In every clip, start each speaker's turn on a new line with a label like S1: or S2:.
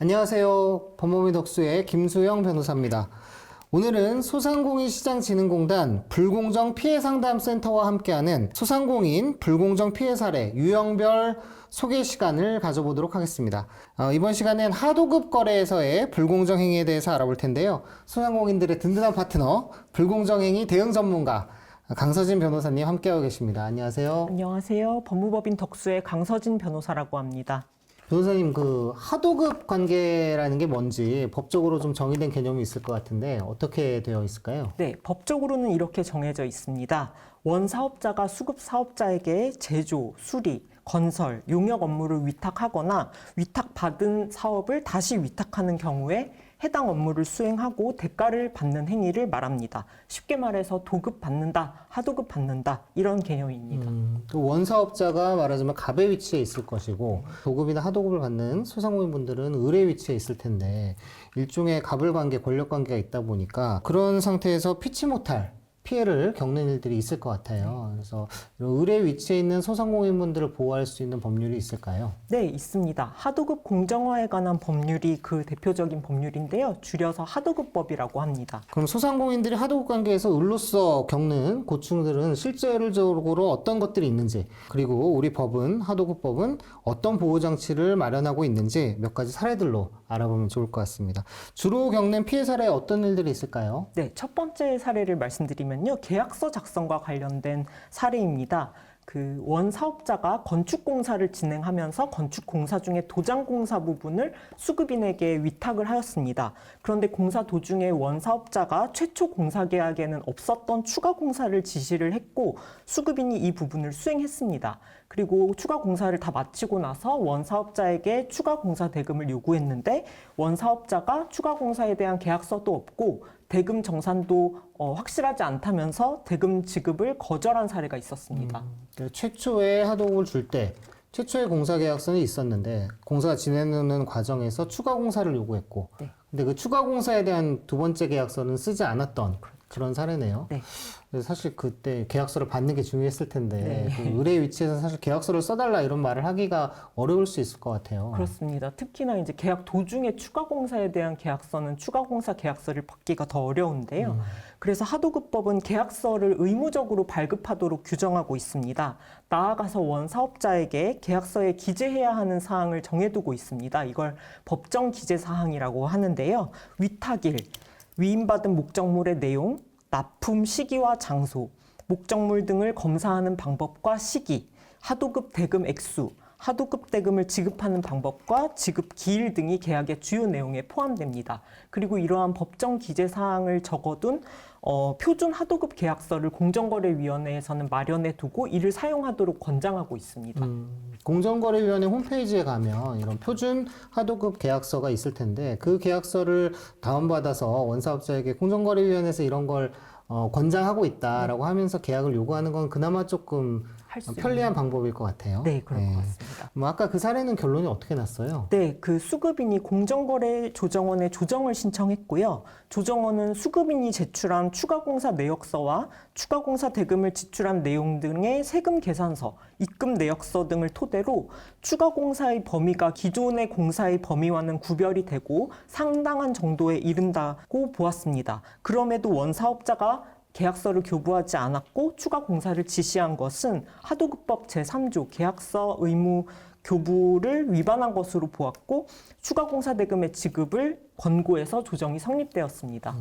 S1: 안녕하세요. 법무미 덕수의 김수영 변호사입니다. 오늘은 소상공인시장진흥공단 불공정 피해상담센터와 함께하는 소상공인 불공정 피해 사례 유형별 소개 시간을 가져보도록 하겠습니다. 어, 이번 시간엔 하도급 거래에서의 불공정 행위에 대해서 알아볼 텐데요. 소상공인들의 든든한 파트너, 불공정 행위 대응 전문가 강서진 변호사님 함께하고 계십니다. 안녕하세요.
S2: 안녕하세요. 법무법인 덕수의 강서진 변호사라고 합니다.
S1: 변호사님 그 하도급 관계라는 게 뭔지 법적으로 좀 정의된 개념이 있을 것 같은데 어떻게 되어 있을까요?
S2: 네, 법적으로는 이렇게 정해져 있습니다. 원 사업자가 수급 사업자에게 제조, 수리, 건설, 용역 업무를 위탁하거나 위탁받은 사업을 다시 위탁하는 경우에 해당 업무를 수행하고 대가를 받는 행위를 말합니다. 쉽게 말해서 도급 받는다, 하도급 받는다 이런 개념입니다.
S1: 음, 그 원사업자가 말하자면 갑의 위치에 있을 것이고 도급이나 하도급을 받는 소상공인분들은 을의 위치에 있을 텐데 일종의 갑을 관계, 권력 관계가 있다 보니까 그런 상태에서 피치 못할 피해를 겪는 일들이 있을 것 같아요. 그래서 이런 을의 위치에 있는 소상공인분들을 보호할 수 있는 법률이 있을까요?
S2: 네, 있습니다. 하도급 공정화에 관한 법률이 그 대표적인 법률인데요. 줄여서 하도급법이라고 합니다.
S1: 그럼 소상공인들이 하도급 관계에서 을로서 겪는 고충들은 실제적으로 어떤 것들이 있는지 그리고 우리 법은 하도급법은 어떤 보호 장치를 마련하고 있는지 몇 가지 사례들로 알아보면 좋을 것 같습니다. 주로 겪는 피해 사례에 어떤 일들이 있을까요?
S2: 네, 첫 번째 사례를 말씀드리면 요. 계약서 작성과 관련된 사례입니다. 그 원 사업자가 건축 공사를 진행하면서 건축 공사 중에 도장 공사 부분을 수급인에게 위탁을 하였습니다. 그런데 공사 도중에 원 사업자가 최초 공사 계약에는 없었던 추가 공사를 지시를 했고 수급인이 이 부분을 수행했습니다. 그리고 추가 공사를 다 마치고 나서 원 사업자에게 추가 공사 대금을 요구했는데 원 사업자가 추가 공사에 대한 계약서도 없고 대금 정산도 어, 확실하지 않다면서 대금 지급을 거절한 사례가 있었습니다.
S1: 그 최초에 하도급을 줄 때 최초의 공사 계약서는 있었는데 공사가 진행하는 과정에서 추가 공사를 요구했고
S2: 네.
S1: 근데 그 추가 공사에 대한 두 번째 계약서는 쓰지 않았던 그런 사례네요.
S2: 네.
S1: 사실 그때 계약서를 받는 게 중요했을 텐데
S2: 네.
S1: 그 의뢰 위치에서 사실 계약서를 써달라 이런 말을 하기가 어려울 수 있을 것 같아요.
S2: 그렇습니다. 특히나 이제 계약 도중에 추가 공사에 대한 계약서는 추가 공사 계약서를 받기가 더 어려운데요. 그래서 하도급법은 계약서를 의무적으로 발급하도록 규정하고 있습니다. 나아가서 원 사업자에게 계약서에 기재해야 하는 사항을 정해두고 있습니다. 이걸 법정 기재 사항이라고 하는데요. 위탁일, 위임받은 목적물의 내용, 납품 시기와 장소, 목적물 등을 검사하는 방법과 시기, 하도급 대금 액수, 하도급 대금을 지급하는 방법과 지급 기일 등이 계약의 주요 내용에 포함됩니다. 그리고 이러한 법정 기재 사항을 적어둔 어, 표준 하도급 계약서를 공정거래위원회에서는 마련해 두고 이를 사용하도록 권장하고 있습니다.
S1: 음, 공정거래위원회 홈페이지에 가면 이런 표준 하도급 계약서가 있을 텐데 그 계약서를 다운받아서 원사업자에게 공정거래위원회에서 이런 걸 어, 권장하고 있다라고 하면서 계약을 요구하는 건 그나마 조금 편리한 방법일 것 같아요.
S2: 네, 그럴
S1: 네.
S2: 것 같습니다.
S1: 뭐 아까 그 사례는 결론이 어떻게 났어요?
S2: 네, 그 수급인이 공정거래 조정원에 조정을 신청했고요. 조정원은 수급인이 제출한 추가공사 내역서와 추가공사 대금을 지출한 내용 등의 세금 계산서, 입금 내역서 등을 토대로 추가 공사의 범위가 기존의 공사의 범위와는 구별이 되고 상당한 정도에 이른다고 보았습니다. 그럼에도 원 사업자가 계약서를 교부하지 않았고 추가 공사를 지시한 것은 하도급법 제3조 계약서 의무 교부를 위반한 것으로 보았고 추가 공사 대금의 지급을 권고해서 조정이 성립되었습니다.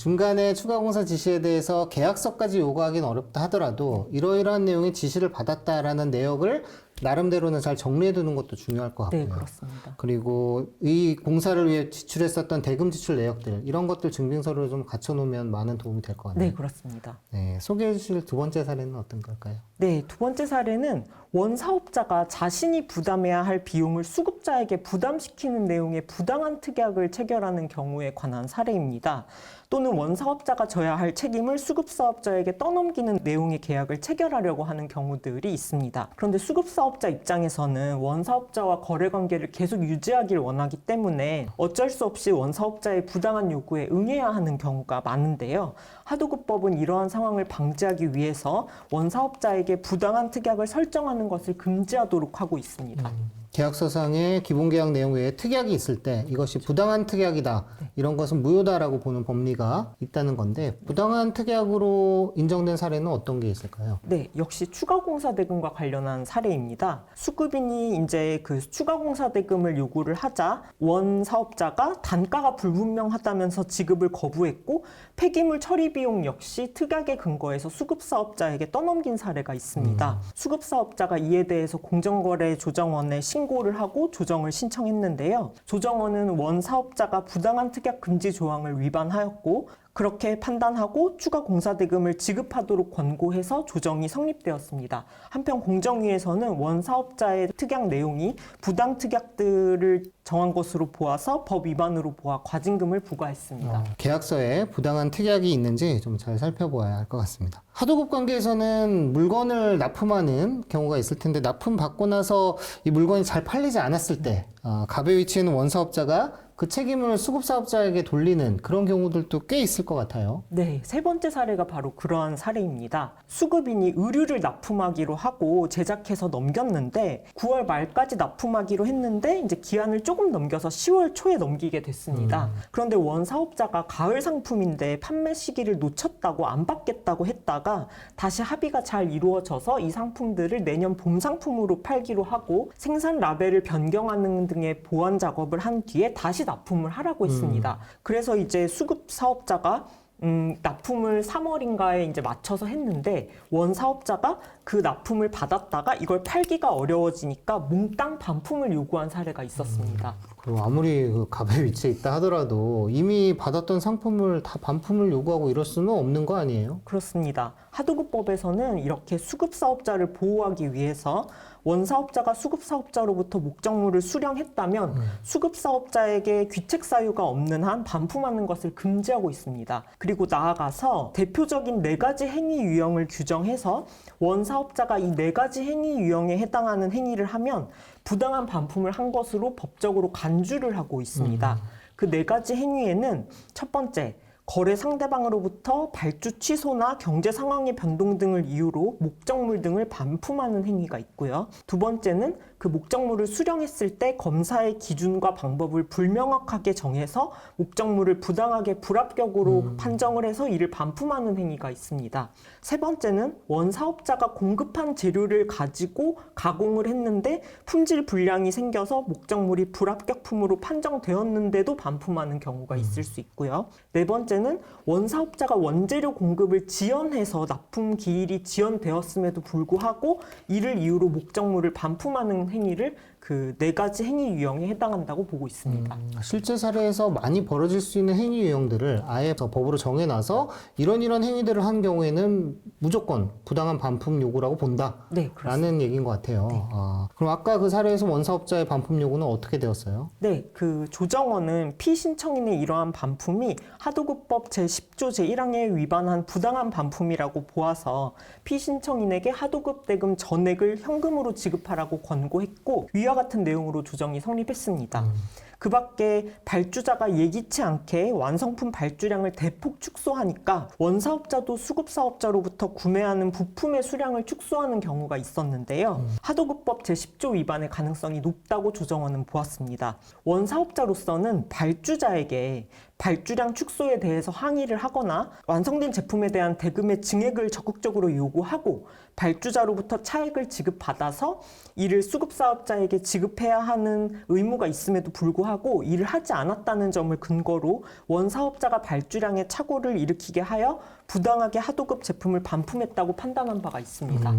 S1: 중간에 추가 공사 지시에 대해서 계약서까지 요구하기는 어렵다 하더라도 이러이러한 내용의 지시를 받았다라는 내역을 나름대로는 잘 정리해 두는 것도 중요할 것 같고요.
S2: 네, 그렇습니다.
S1: 그리고 이 공사를 위해 지출했었던 대금 지출 내역들 이런 것들 증빙서를 좀 갖춰 놓으면 많은 도움이 될 것 같네요.
S2: 네, 그렇습니다.
S1: 네, 소개해 주실 두 번째 사례는 어떤 걸까요?
S2: 네, 두 번째 사례는 원 사업자가 자신이 부담해야 할 비용을 수급자에게 부담시키는 내용의 부당한 특약을 체결하는 경우에 관한 사례입니다. 또는 원 사업자가 져야 할 책임을 수급 사업자에게 떠넘기는 내용의 계약을 체결하려고 하는 경우들이 있습니다. 그런데 수급 사업 자 입장에서는 원사업자와 거래 관계를 계속 유지하길 원하기 때문에 어쩔 수 없이 원사업자의 부당한 요구에 응해야 하는 경우가 많은데요. 하도급법은 이러한 상황을 방지하기 위해서 원사업자에게 부당한 특약을 설정하는 것을 금지하도록 하고 있습니다.
S1: 계약서상의 기본계약 내용 외에 특약이 있을 때 이것이 부당한 특약이다. 이런 것은 무효다라고 보는 법리가 있다는 건데 부당한 특약으로 인정된 사례는 어떤 게 있을까요?
S2: 네, 역시 추가 공사 대금과 관련한 사례입니다. 수급인이 이제 그 추가 공사 대금을 요구를 하자 원 사업자가 단가가 불분명하다면서 지급을 거부했고 폐기물 처리 비용 역시 특약에 근거해서 수급 사업자에게 떠넘긴 사례가 있습니다. 수급 사업자가 이에 대해서 공정거래 조정원에 신고 를 하고 조정을 신청했는데요. 조정원은 원 사업자가 부당한 특약 금지 조항을 위반하였고 그렇게 판단하고 추가 공사 대금을 지급하도록 권고해서 조정이 성립되었습니다. 한편 공정위에서는 원 사업자의 특약 내용이 부당 특약들을 정한 것으로 보아서 법 위반으로 보아 과징금을 부과했습니다.
S1: 어, 계약서에 부당한 특약이 있는지 좀 잘 살펴보아야 할 것 같습니다. 하도급 관계에서는 물건을 납품하는 경우가 있을 텐데 납품 받고 나서 이 물건이 잘 팔리지 않았을 때 어, 갑의 위치에 있는 원사업자가 그 책임을 수급사업자에게 돌리는 그런 경우들도 꽤 있을 것 같아요.
S2: 네, 세 번째 사례가 바로 그러한 사례입니다. 수급인이 의류를 납품하기로 하고 제작해서 넘겼는데 9월 말까지 납품하기로 했는데 이제 기한을 조금 넘겨서 10월 초에 넘기게 됐습니다. 그런데 원 사업자가 가을 상품인데 판매 시기를 놓쳤다고 안 받겠다고 했다가 다시 합의가 잘 이루어져서 이 상품들을 내년 봄 상품으로 팔기로 하고 생산 라벨을 변경하는 등의 보완 작업을 한 뒤에 다시 납품을 하라고 했습니다. 그래서 이제 수급 사업자가 음, 납품을 3월인가에 이제 맞춰서 했는데 원 사업자가 그 납품을 받았다가 이걸 팔기가 어려워지니까 몽땅 반품을 요구한 사례가 있었습니다.
S1: 그리고 아무리 그 갑의 위치에 있다 하더라도 이미 받았던 상품을 다 반품을 요구하고 이럴 수는 없는 거 아니에요?
S2: 그렇습니다. 하도급법에서는 이렇게 수급 사업자를 보호하기 위해서 원 사업자가 수급 사업자로부터 목적물을 수령했다면 수급 사업자에게 귀책 사유가 없는 한 반품하는 것을 금지하고 있습니다. 그리고 나아가서 대표적인 네 가지 행위 유형을 규정해서 원 사업자가 이 네 가지 행위 유형에 해당하는 행위를 하면 부당한 반품을 한 것으로 법적으로 간주를 하고 있습니다. 그네 가지 행위에는 첫 번째 거래 상대방으로부터 발주 취소나 경제 상황의 변동 등을 이유로 목적물 등을 반품하는 행위가 있고요. 두 번째는 그 목적물을 수령했을 때 검사의 기준과 방법을 불명확하게 정해서 목적물을 부당하게 불합격으로 판정을 해서 이를 반품하는 행위가 있습니다. 세 번째는 원 사업자가 공급한 재료를 가지고 가공을 했는데 품질 불량이 생겨서 목적물이 불합격품으로 판정되었는데도 반품하는 경우가 있을 수 있고요. 네 번째 는 원 사업자가 원재료 공급을 지연해서 납품 기일이 지연되었음에도 불구하고 이를 이유로 목적물을 반품하는 행위를 그 네 가지 행위 유형에 해당한다고 보고 있습니다.
S1: 실제 사례에서 많이 벌어질 수 있는 행위 유형들을 아예 더 법으로 정해놔서 이런 이런 행위들을 한 경우에는 무조건 부당한 반품 요구라고 본다.
S2: 네.
S1: 라는 얘기인 것 같아요. 아, 그럼 아까 그 사례에서 원사업자의 반품 요구는 어떻게 되었어요?
S2: 네, 그 조정원은 피신청인의 이러한 반품이 하도급법 제10조 제1항에 위반한 부당한 반품이라고 보아서 피신청인에게 하도급 대금 전액을 현금으로 지급하라고 권고했고 위와 같은 내용으로 조정이 성립했습니다. 그 밖에 발주자가 예기치 않게 완성품 발주량을 대폭 축소하니까 원사업자도 수급사업자로부터 구매하는 부품의 수량을 축소하는 경우가 있었는데요. 하도급법 제10조 위반의 가능성이 높다고 조정원은 보았습니다. 원사업자로서는 발주자에게 발주량 축소에 대해서 항의를 하거나 완성된 제품에 대한 대금의 증액을 적극적으로 요구하고 발주자로부터 차액을 지급받아서 이를 수급사업자에게 지급해야 하는 의무가 있음에도 불구하고 이를 하지 않았다는 점을 근거로 원사업자가 발주량의 착오를 일으키게 하여 부당하게 하도급 제품을 반품했다고 판단한 바가 있습니다.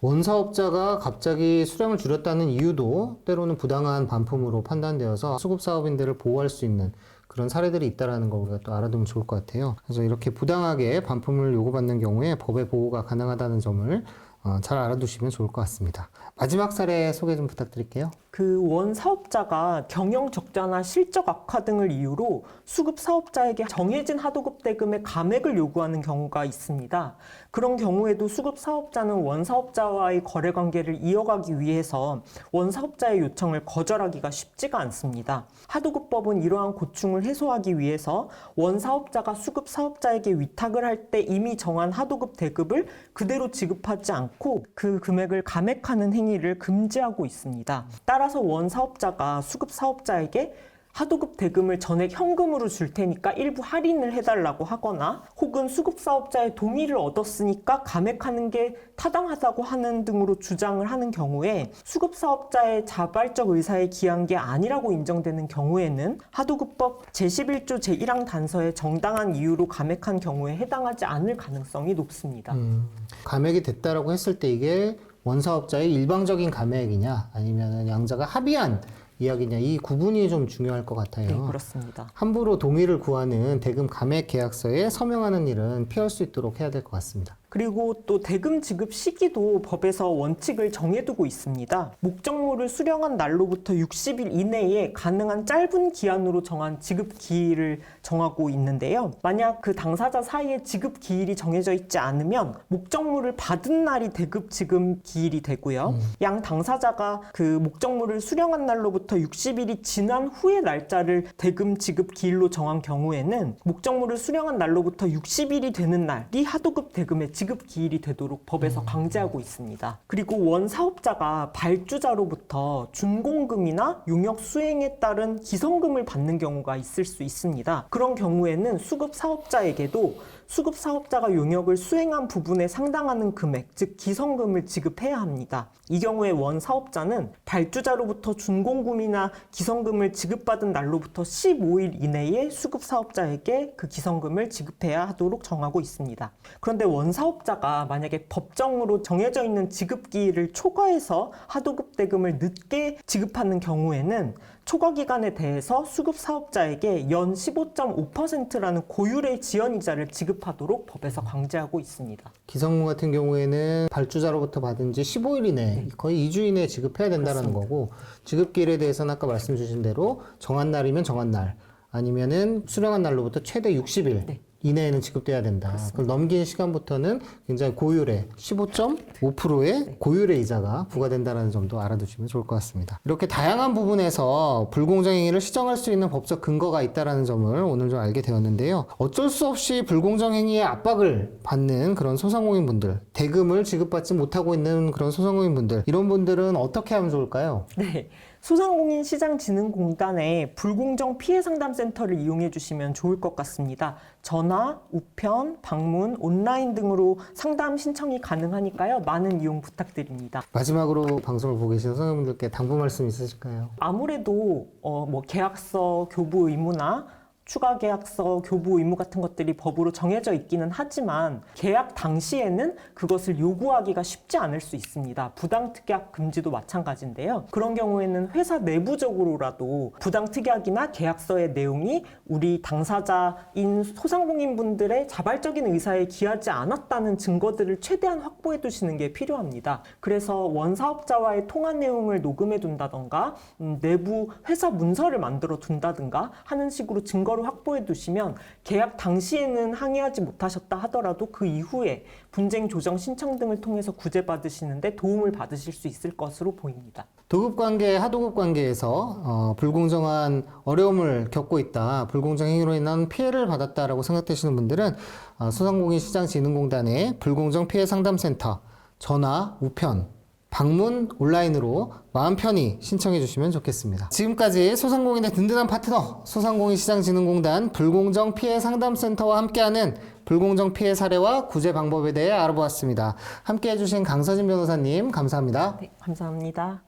S1: 원사업자가 갑자기 수량을 줄였다는 이유도 때로는 부당한 반품으로 판단되어서 수급사업인들을 보호할 수 있는 그런 사례들이 있다라는 걸 우리가 또 알아두면 좋을 것 같아요. 그래서 이렇게 부당하게 반품을 요구받는 경우에 법의 보호가 가능하다는 점을 어, 잘 알아두시면 좋을 것 같습니다. 마지막 사례 소개 좀 부탁드릴게요.
S2: 그 원 사업자가 경영 적자나 실적 악화 등을 이유로 수급 사업자에게 정해진 하도급 대금의 감액을 요구하는 경우가 있습니다. 그런 경우에도 수급 사업자는 원 사업자와의 거래 관계를 이어가기 위해서 원 사업자의 요청을 거절하기가 쉽지가 않습니다. 하도급법은 이러한 고충을 해소하기 위해서 원 사업자가 수급 사업자에게 위탁을 할 때 이미 정한 하도급 대급을 그대로 지급하지 않고 그 금액을 감액하는 행위를 금지하고 있습니다. 따라 따라서 원 사업자가 수급 사업자에게 하도급 대금을 전액 현금으로 줄 테니까 일부 할인을 해달라고 하거나 혹은 수급 사업자의 동의를 얻었으니까 감액하는 게 타당하다고 하는 등으로 주장을 하는 경우에 수급 사업자의 자발적 의사에 기한 게 아니라고 인정되는 경우에는 하도급법 제11조 제1항 단서에 정당한 이유로 감액한 경우에 해당하지 않을 가능성이 높습니다.
S1: 음, 감액이 됐다라고 했을 때 이게 원사업자의 일방적인 감액이냐 아니면 양자가 합의한 이야기냐 이 구분이 좀 중요할 것 같아요.
S2: 네, 그렇습니다.
S1: 함부로 동의를 구하는 대금 감액 계약서에 서명하는 일은 피할 수 있도록 해야 될 것 같습니다.
S2: 그리고 또 대금 지급 시기도 법에서 원칙을 정해두고 있습니다. 목적물을 수령한 날로부터 60일 이내에 가능한 짧은 기한으로 정한 지급 기일을 정하고 있는데요. 만약 그 당사자 사이에 지급 기일이 정해져 있지 않으면 목적물을 받은 날이 대급 지급 기일이 되고요. 양 당사자가 그 목적물을 수령한 날로부터 60일이 지난 후의 날짜를 대금 지급 기일로 정한 경우에는 목적물을 수령한 날로부터 60일이 되는 날이 하도급 대금의 지급 기일이 되도록 법에서 강제하고 있습니다. 그리고 원 사업자가 발주자로부터 준공금이나 용역 수행에 따른 기성금을 받는 경우가 있을 수 있습니다. 그런 경우에는 수급 사업자에게도 수급 사업자가 용역을 수행한 부분에 상당하는 금액, 즉 기성금을 지급해야 합니다. 이 경우에 원 사업자는 발주자로부터 준공금이나 기성금을 지급받은 날로부터 15일 이내에 수급 사업자에게 그 기성금을 지급해야 하도록 정하고 있습니다. 그런데 원 사업자가 만약에 법정으로 정해져 있는 지급기일을 초과해서 하도급 대금을 늦게 지급하는 경우에는 초과 기간에 대해서 수급 사업자에게 연 15.5%라는 고율의 지연이자를 지급하도록 법에서 강제하고 있습니다.
S1: 기성금 같은 경우에는 발주자로부터 받은 지 15일 이내, 거의 2주 이내에 지급해야 된다는 거고, 지급기일에 대해서는 아까 말씀 주신 대로 정한 날이면 정한 날, 아니면은 수령한 날로부터 최대 60일
S2: 네.
S1: 이내에는 지급돼야 된다. 그걸 넘긴 시간부터는 굉장히 고율의 15.5%의 고율의 이자가 부과된다는 점도 알아두시면 좋을 것 같습니다. 이렇게 다양한 부분에서 불공정 행위를 시정할 수 있는 법적 근거가 있다는 점을 오늘 좀 알게 되었는데요. 어쩔 수 없이 불공정 행위의 압박을 받는 그런 소상공인분들, 대금을 지급받지 못하고 있는 그런 소상공인분들, 이런 분들은 어떻게 하면 좋을까요?
S2: 네. 소상공인 시장진흥공단의 불공정 피해 상담센터를 이용해 주시면 좋을 것 같습니다. 전화, 우편, 방문, 온라인 등으로 상담 신청이 가능하니까요. 많은 이용 부탁드립니다.
S1: 마지막으로 방송을 보고 계신 소상공인분들께 당부 말씀 있으실까요?
S2: 아무래도 어, 뭐 계약서 교부 의무나 추가 계약서 교부 의무 같은 것들이 법으로 정해져 있기는 하지만 계약 당시에는 그것을 요구하기가 쉽지 않을 수 있습니다. 부당 특약 금지도 마찬가지인데요. 그런 경우에는 회사 내부적으로라도 부당 특약이나 계약서의 내용이 우리 당사자인 소상공인 분들의 자발적인 의사에 기하지 않았다는 증거들을 최대한 확보해 두시는 게 필요합니다. 그래서 원사업자와의 통화 내용을 녹음해 둔다던가 음, 내부 회사 문서를 만들어 둔다든가 하는 식으로 증거를 확보해 두시면 계약 당시에는 항의하지 못하셨다 하더라도 그 이후에 분쟁 조정 신청 등을 통해서 구제받으시는데 도움을 받으실 수 있을 것으로 보입니다.
S1: 도급 관계, 하도급 관계에서 어, 불공정한 어려움을 겪고 있다, 불공정 행위로 인한 피해를 받았다라고 생각되시는 분들은 어, 소상공인시장진흥공단의 불공정 피해 상담센터 전화, 우편, 방문 온라인으로 마음 편히 신청해 주시면 좋겠습니다. 지금까지 소상공인의 든든한 파트너 소상공인 시장진흥공단 불공정 피해 상담센터와 함께하는 불공정 피해 사례와 구제 방법에 대해 알아보았습니다. 함께 해주신 강서진 변호사님 감사합니다.
S2: 네, 감사합니다.